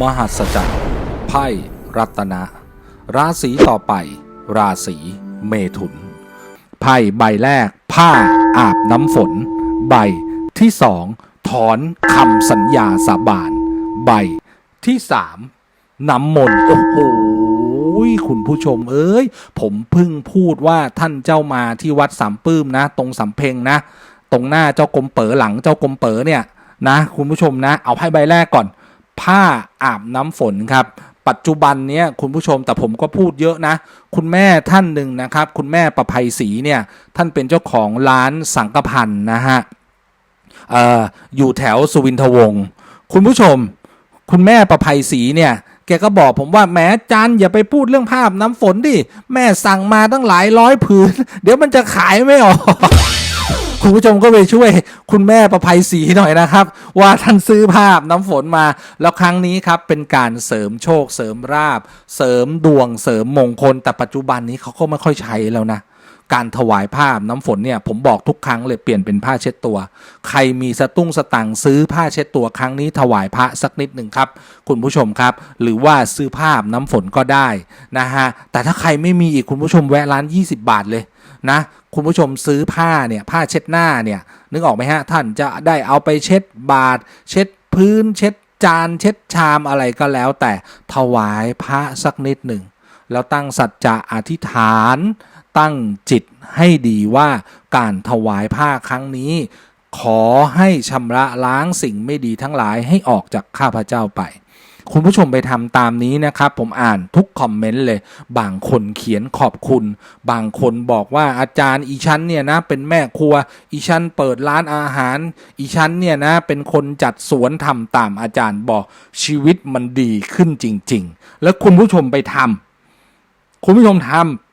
มหัศจรรย์ไพ่รัตนะ ราศีต่อไป ราศีเมถุน ไพ่ใบแรก ผ้าอาบน้ำฝน ใบที่สองถอนคำสัญญาสาบาน ใบที่สามน้ำมนต์โอ้โหคุณผู้ชมเอ้ย ผมเพิ่งพูดว่าท่านเจ้ามาที่วัดสามปื้มนะ ตรงสำเพ็งนะ ตรงหน้าเจ้ากรมเป๋อหลังเจ้ากรมเป๋อเนี่ยนะ คุณผู้ชมนะ เอาไพ่ใบแรกก่อน ผ้าอาบน้ำฝนครับปัจจุบันเนี้ยคุณผู้ชมแต่ผมก็พูดเยอะนะ คุณแม่ท่านหนึ่งนะครับ คุณแม่ประภัยศรีเนี่ยท่านเป็นเจ้าของร้านสังกพันธ์นะฮะอออยู่แถวสุวินทวงศ์คุณผู้ชม คุณแม่ประภัยศรีเนี่ยแกก็บอกผมว่าแหมจันอย่าไปพูดเรื่องภาพน้ำฝนดิ แม่สั่งมาตั้งหลายร้อยผืน เดี๋ยวมันจะขายไม่ออก คุณผู้ชมก็ไปช่วยคุณแม่ประภัยศรีหน่อยนะครับ ว่าท่านซื้อภาพน้ำฝนมา แล้วครั้งนี้ครับเป็นการเสริมโชค เสริมราบ เสริมดวง เสริมมงคล แต่ปัจจุบันนี้เขาก็ไม่ค่อยใช้แล้วนะการถวายผ้าน้ำฝนเนี่ยผมบอกทุกครั้งเลยเปลี่ยนเป็นผ้าเช็ดตัว ใครมีสตุ้งสตังซื้อผ้าเช็ดตัวครั้งนี้ถวายพระสักนิดหนึ่งครับ คุณผู้ชมครับ หรือว่าซื้อผ้าน้ำฝนก็ได้นะฮะแต่ถ้าใครไม่มีอีกคุณผู้ชมแวะร้าน 20 บาทเลย นะคุณผู้ชมซื้อผ้าเนี่ยผ้าเช็ดหน้าเนี่ยนึกออกไหมฮะท่านจะได้เอาไปเช็ดบาท เช็ดพื้นเช็ดจานเช็ดชามอะไรก็แล้ว แต่ถวายพระสักนิดหนึ่งแล้วตั้งสัจจะอธิษฐาน ตั้งจิตให้ดีว่าการถวายผ้าครั้งนี้ ขอให้ชำระล้างสิ่งไม่ดีทั้งหลายให้ออกจากข้าพเจ้าไป คุณผู้ชมไปทำตามนี้นะครับ ผมอ่านทุกคอมเมนต์เลย บางคนเขียนขอบคุณ บางคนบอกว่าอาจารย์อีชั้นเนี่ยนะเป็นแม่ครัว อีชั้นเปิดร้านอาหาร อีชั้นเนี่ยนะเป็นคนจัดสวนทำตามอาจารย์บอกชีวิตมันดีขึ้นจริง ๆ แล้วคุณผู้ชมไปทำคุณผู้ชมทำ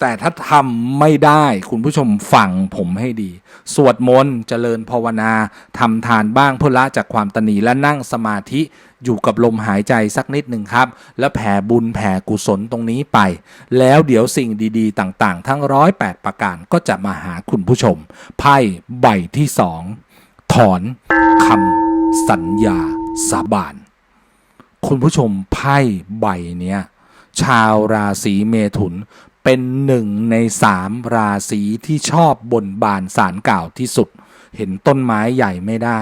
แต่ถ้าทำไม่ได้คุณผู้ชมฟังผมให้ดี สวดมนต์เจริญภาวนาทำทานบ้างเพื่อละจากความตนีและนั่งสมาธิอยู่กับลมหายใจสักนิดหนึ่งครับ แล้วแผ่บุญแผ่กุศลตรงนี้ไป แล้วเดี๋ยวสิ่งดีๆ ต่างๆ ทั้งร้อยแปดประการก็จะมาหาคุณผู้ชม ไพ่ใบที่สองถอนคำสัญญาสาบานคุณผู้ชมไพ่ใบเนี้ยชาวราศีเมถุน เป็นหนึ่งในสามราศีที่ชอบบนบานสารกล่าวที่สุด เห็นต้นไม้ใหญ่ไม่ได้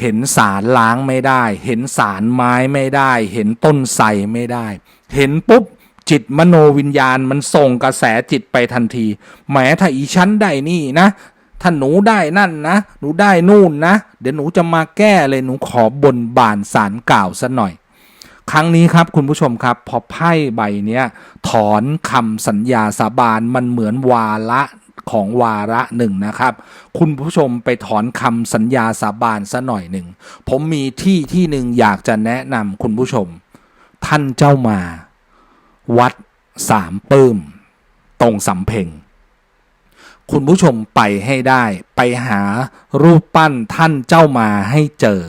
เห็นสารล้างไม่ได้ เห็นสารไม้ไม่ได้ เห็นต้นไทรไม่ได้ เห็นปุ๊บจิตมโนวิญญาณมันส่งกระแสจิตไปทันทีแหมถ้าอีชั้นได้นี่นะถ้าหนูได้นั่นนะ หนูได้นู่นนะ เดี๋ยวหนูจะมาแก้เลยหนูขอบนบานสารกล่าวซะหน่อย ครั้งนี้ครับคุณผู้ชมครับพอไพ่ใบเนี้ยถอนคำสัญญาสาบานมันเหมือนวาระของวาระหนึ่งนะครับ คุณผู้ชมไปถอนคำสัญญาสาบานซะหน่อยหนึ่ง ผมมีที่ที่หนึ่งอยากจะแนะนำคุณผู้ชม ท่านเจ้ามา วัดสามปื้ม ตรงสำเพ็งคุณผู้ชมไปให้ได้ ไปหารูปปั้นท่านเจ้ามาให้เจอ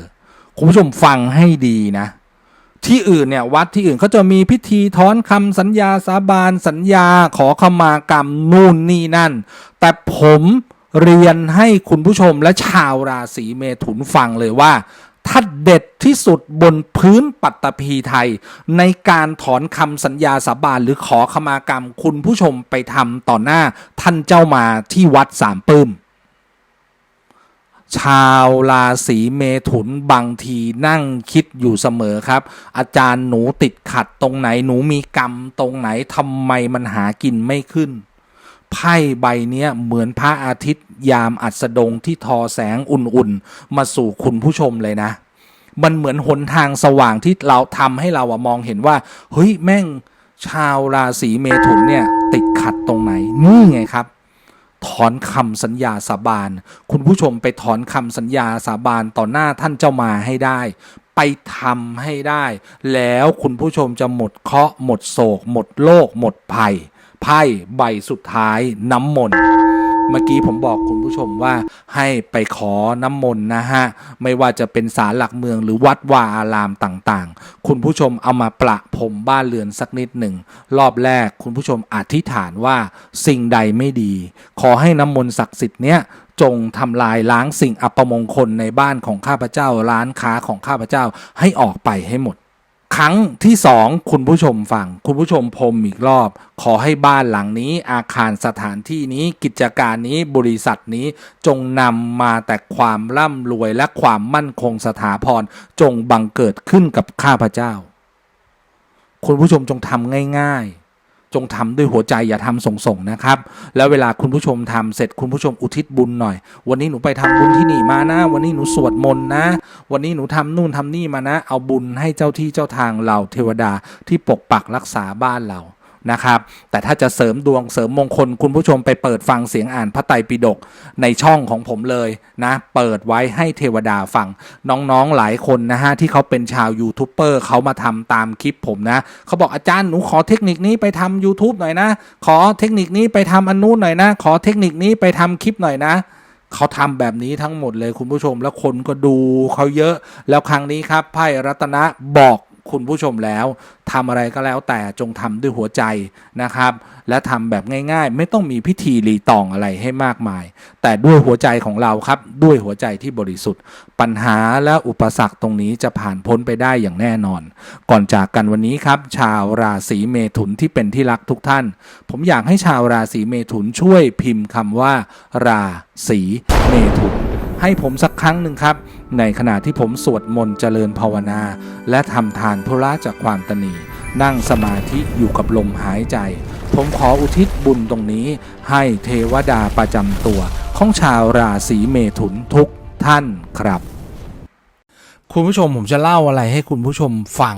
คุณผู้ชมฟังให้ดีนะ ที่อื่นเนี่ยวัดที่อื่นเขาจะมีพิธีถอนคำสัญญาสาบานสัญญาขอขมากรรมนู่นนี่นั่น แต่ผมเรียนให้คุณผู้ชมและชาวราศีเมถุนฟังเลยว่าถ้าเด็ดที่สุดบนพื้นปัตตภีไทย ในการถอนคำสัญญาสาบานหรือขอขมากรรม คุณผู้ชมไปทำต่อหน้าท่านเจ้ามาที่วัดสามปื้ม ชาวราศีเมถุนบางทีนั่งคิดอยู่เสมอครับ อาจารย์หนูติดขัดตรงไหนหนูมีกรรมตรงไหนทำไมมันหากินไม่ขึ้น ไพ่ใบเนี้ยเหมือนพระอาทิตย์ยามอัสดงที่ทอแสงอุ่นๆ มาสู่คุณผู้ชมเลยนะ มันเหมือนหนทางสว่างที่เราทำให้เราอะมองเห็นว่า เฮ้ยแม่งชาวราศีเมถุนเนี่ยติดขัดตรงไหนนี่ไงครับ ถอนคำสัญญาสาบาน คุณผู้ชมไปถอนคำสัญญาสาบานต่อหน้าท่านเจ้ามาให้ได้ ไปทำให้ได้ แล้วคุณผู้ชมจะหมดเคราะห์หมดโศก หมดโลก หมดภัยไพ่ใบสุดท้ายน้ำมนต์ เมื่อกี้ผมบอกคุณผู้ชมว่าให้ไปขอน้ำมนต์นะฮะ ไม่ว่าจะเป็นศาลหลักเมืองหรือวัดวาอารามต่างๆ คุณผู้ชมเอามาประพรมบ้านเรือนสักนิดหนึ่ง รอบแรกคุณผู้ชมอธิษฐานว่าสิ่งใดไม่ดี ขอให้น้ำมนต์ศักดิ์สิทธิ์เนี้ยจงทำลายล้างสิ่งอัปมงคลในบ้านของข้าพเจ้าร้านค้าของข้าพเจ้าให้ออกไปให้หมด ครั้งที่สองคุณผู้ชมฟัง คุณผู้ชมพรมอีกรอบ ขอให้บ้านหลังนี้ อาคารสถานที่นี้กิจการนี้บริษัทนี้จงนำมาแต่ความร่ำรวยและความมั่นคงสถาพรจงบังเกิดขึ้นกับข้าพเจ้า คุณผู้ชมจงทำง่าย ๆ จงทำด้วยหัวใจอย่าทำส่งๆนะครับ แล้วเวลาคุณผู้ชมทำเสร็จคุณผู้ชมอุทิศบุญหน่อย วันนี้หนูไปทำบุญที่นี่มานะ วันนี้หนูสวดมนต์นะ วันนี้หนูทำนู่นทำนี่มานะ เอาบุญให้เจ้าที่เจ้าทางเราเทวดาที่ปกปักรักษาบ้านเรา นะครับ แต่ถ้าจะเสริมดวงเสริมมงคลคุณผู้ชมไปเปิดฟังเสียงอ่านพระไตรปิฎกในช่องของผมเลยนะ เปิดไว้ให้เทวดาฟัง น้องๆหลายคนนะฮะ ที่เขาเป็นชาวยูทูบเบอร์เขามาทำตามคลิปผมนะ เขาบอกอาจารย์หนูขอเทคนิคนี้ไปทำ YouTube หน่อยนะ ขอเทคนิคนี้ไปทำอันนู้นหน่อยนะ ขอเทคนิคนี้ไปทำคลิปหน่อยนะเขาทำแบบนี้ทั้งหมดเลยคุณผู้ชมแล้วคนก็ดูเขาเยอะ แล้วครั้งนี้ครับไพ่รัตนะบอก คุณผู้ชมแล้วทำอะไรก็แล้วแต่จงทำด้วยหัวใจนะครับ และทำแบบง่ายๆ ไม่ต้องมีพิธีรีตองอะไรให้มากมาย แต่ด้วยหัวใจของเราครับ ด้วยหัวใจที่บริสุทธิ์ ปัญหาและอุปสรรคตรงนี้จะผ่านพ้นไปได้อย่างแน่นอน ก่อนจากกันวันนี้ครับ ชาวราศีเมถุนที่เป็นที่รักทุกท่าน ผมอยากให้ชาวราศีเมถุนช่วยพิมพ์คำว่า ราศีเมถุน ให้ผมสักครั้งหนึ่งครับ ในขณะที่ผมสวดมนต์เจริญภาวนา และทำทานธุระจากความตนีนั่งสมาธิอยู่กับลมหายใจ ผมขออุทิศบุญตรงนี้ ให้เทวดาประจำตัว ของชาวราศีเมถุนทุกท่านครับ คุณผู้ชมผมจะเล่าอะไรให้คุณผู้ชมฟัง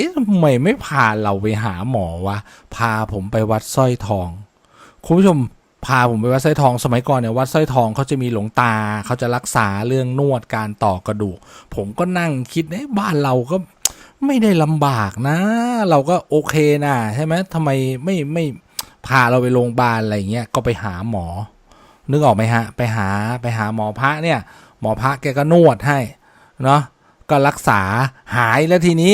อ๊ะทำไมไม่พาเราไปหาหมอวะ พาผมไปวัดสร้อยทอง คุณผู้ชมพาผมไปวัดสร้อยทองสมัยก่อนเนี่ยวัดสร้อยทองเขาจะมีหลวงตาเขาจะรักษาเรื่องนวดการต่อกระดูก ผมก็นั่งคิดเอ๊ะบ้านเราก็ไม่ได้ลำบากนะ เราก็โอเคนะใช่ไหมทำไมไม่ไม่พาเราไปโรงพยาบาลอะไรเงี้ยก็ไปหาหมอ นึกออกไหมฮะ ไปหาไปหาหมอพระเนี่ย หมอพระแกก็นวดให้เนาะก็รักษาหายแล้วทีนี้